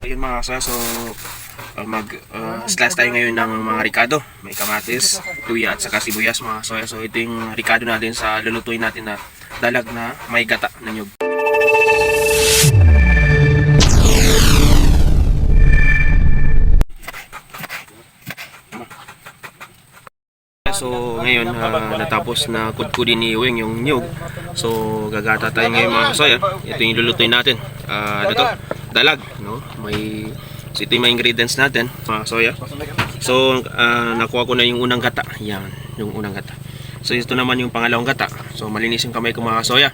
Ayun mga kasaya, so uh, mag uh, slice tayo ngayon ng mga ricado. May kamatis, luya at saka sibuyas mga kasaya. So ito yung ricado natin sa lulutuin natin na dalag na may gata na nyug. So ngayon uh, natapos na kudkudin ni Weng yung nyug. So gagata tayo ngayon mga kasaya. Ito yung lulutuin natin. Ah, ano to? Dalag, no? May so ito yung mga ingredients natin, mga soya. So ah, nakuha ko na yung unang gata. Yan, yung unang gata. So ito naman yung pangalawang gata. So malinis yung kamay ko mga soya.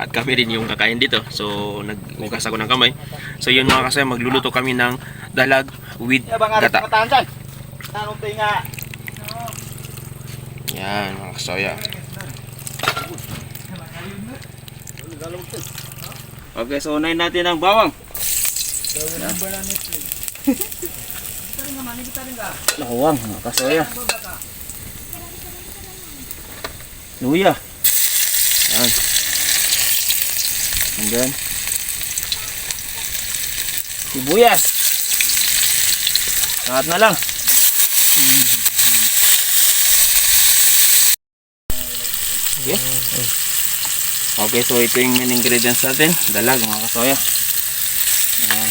At kami rin yung kakain dito. So naghugas ako ng kamay. So yun mga kasaya, magluluto kami ng dalag with gata. Yan mga kasoya. Okay, so unahin natin ang bawang. Bawang, mga kasoya. Luya. Yan. And then, sibuyas. Lahat na lang. Okay. Okay, so ito yung main ingredients natin. Dalag mga kasoya. Yan.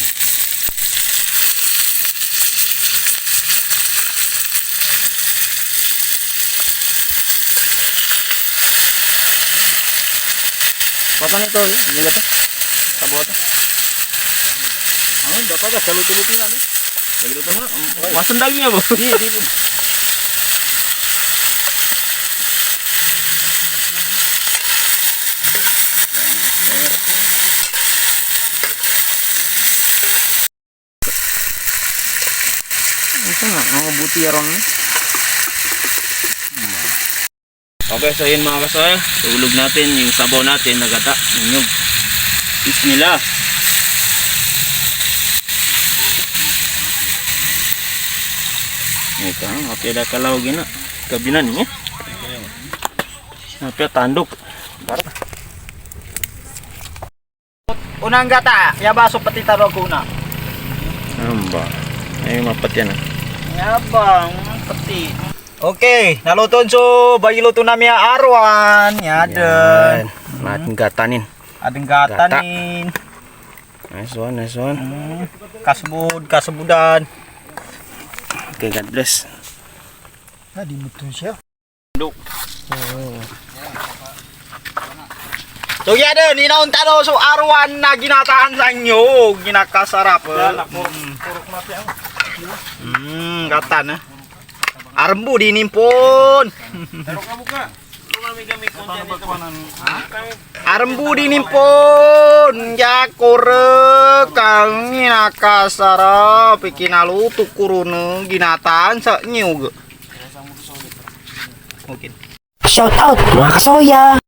Baka nito, eh. Hindi ka to. Tabo to. Ay, dapat ka. Kaluto-luto na. Eh. Kaluto mo na. Wasan daging nga ba? Hindi, hindi. Ito na, mga buti yaron. Okay, so yun mga kasoya. Tulog natin yung sabaw natin, nagata, yung nyug. Bismillah. Ito, okay na kalaw gina. Kabinan niya. Napia tandok. Unang gata, yabaso pati taro ko na. Amba. Ay, mapat yan ah. Yabang, peti. Oke, okay, nalo tonso bayi tunam namanya Arwan. Ya, ya ada. Nah, gatanin. Ada gatanin. Nice one, nice one. Hmm. Kasbud, kasbudan Oke, okay, God bless. nah di mutun sia Duk. Oh. ya yeah ni inaunta tado so arwan na ginataan sa inyo, ginakasarap. Anak mo, purok Hmm, katan ah. Arembu dinimpun. Arembu dinimpun. Ya kore kami nakasara bikin alu tukurune ginatan sak nyu. Mungkin. Shout out, makasih kasoya!